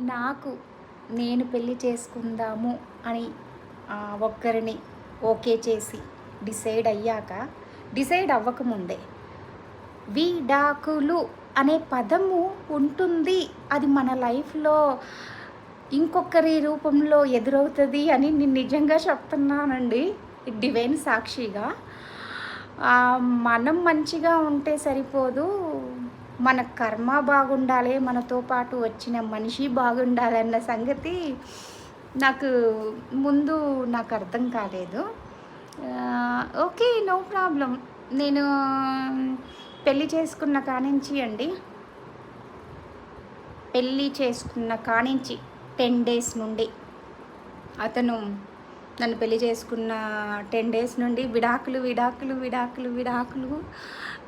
నాకు నేను పెళ్ళి చేసుకుందాము అని ఒక్కరిని ఓకే చేసి డిసైడ్ అయ్యాక డిసైడ్ అవ్వకముందే విడాకులు అనే పదము ఉంటుంది. అది మన లైఫ్లో ఇంకొకరి రూపంలో ఎదురవుతుంది అని నేను నిజంగా చెప్తున్నానండి. డివైన్ సాక్షిగా. మనం మంచిగా ఉంటే సరిపోదు. మన కర్మ బాగుండాలి మనతో పాటు వచ్చిన మనిషి బాగుండాలన్న సంగతి నాకు ముందు నాకు అర్థం కాలేదు. Okay no problem. నేను పెళ్ళి చేసుకున్న కానించి అండి. పెళ్ళి చేసుకున్న కానించి టెన్ డేస్ నుండి అతను నన్ను పెళ్ళి చేసుకున్న టెన్ డేస్ నుండి విడాకులు విడాకులు విడాకులు విడాకులు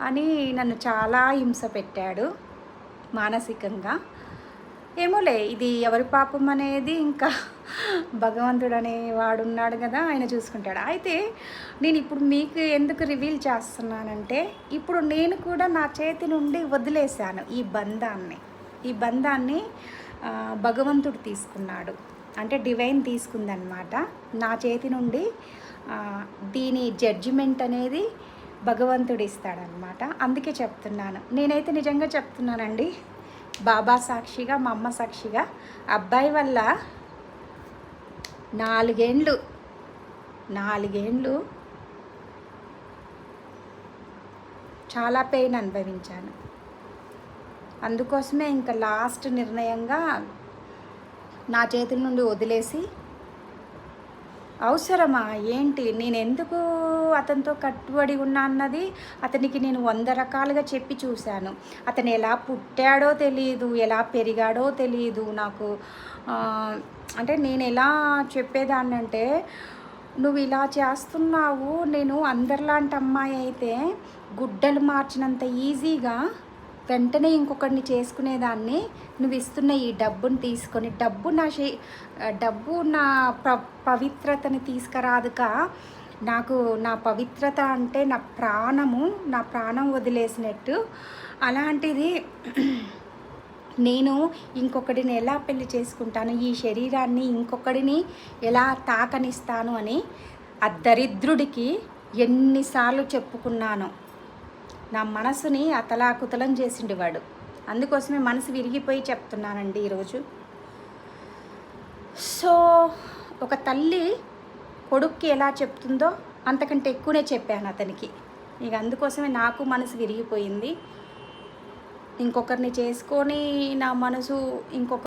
అని నన్ను చాలా హింస పెట్టాడు మానసికంగా. ఏమోలే ఇది ఎవరి పాపం అనేది ఇంకా భగవంతుడు అనేవాడు ఉన్నాడు కదా ఆయన చూసుకుంటాడు. అయితే నేను ఇప్పుడు మీకు ఎందుకు రివీల్ చేస్తున్నానంటే ఇప్పుడు నేను కూడా నా చేతి నుండి వదిలేశాను ఈ బంధాన్ని. ఈ బంధాన్ని భగవంతుడు తీసుకున్నాడు. అంటే డివైన్ తీసుకుందనమాట నా చేతి నుండి దీని జడ్జిమెంట్ అనేది భగవంతుడు ఇస్తాడనమాట అందుకే చెప్తున్నాను. నేనైతే నిజంగా చెప్తున్నానండి. బాబా సాక్షిగా మా అమ్మ సాక్షిగా అబ్బాయి వల్ల నాలుగేండ్లు నాలుగేండ్లు చాలా పెయిన్ అనుభవించాను. అందుకోసమే ఇంకా లాస్ట్ నిర్ణయంగా నా చేతుల నుండి వదిలేసి అవసరమా? ఏంటి? నేను ఎందుకు అతనితో కట్టుబడి ఉన్నా అన్నది అతనికి నేను వంద రకాలుగా చెప్పి చూశాను. అతను ఎలా పుట్టాడో తెలియదు ఎలా పెరిగాడో తెలియదు నాకు అంటే నేను ఎలా చెప్పేదాన్ని అంటే నువ్వు ఇలా చేస్తున్నావు నేను అందరిలాంటి అమ్మాయి అయితే గుడ్డలు మార్చినంత ఈజీగా వెంటనే ఇంకొకరిని చేసుకునేదాన్ని నువ్వు ఇస్తున్న ఈ డబ్బును తీసుకొని డబ్బు నా శే డబ్బు నా ప పవిత్రతని తీసుకురాదుక నాకు నా పవిత్రత అంటే నా ప్రాణము నా ప్రాణం వదిలేసినట్టు. అలాంటిది నేను ఇంకొకడిని ఎలా పెళ్ళి చేసుకుంటాను? ఈ శరీరాన్ని ఇంకొకడిని ఎలా తాకనిస్తాను అని ఆ దరిద్రుడికి ఎన్నిసార్లు చెప్పుకున్నాను. నా మనసుని అతలాకుతలం చేసిండు వాడు అందుకోసమే మనసు విరిగిపోయి చెప్తున్నానండి ఈరోజు. సో ఒక తల్లి కొడుక్కి ఎలా చెప్తుందో అంతకంటే ఎక్కువనే చెప్పాను అతనికి. ఇక అందుకోసమే నాకు మనసు విరిగిపోయింది. ఇంకొకరిని చేసుకొని నా మనసు ఇంకొక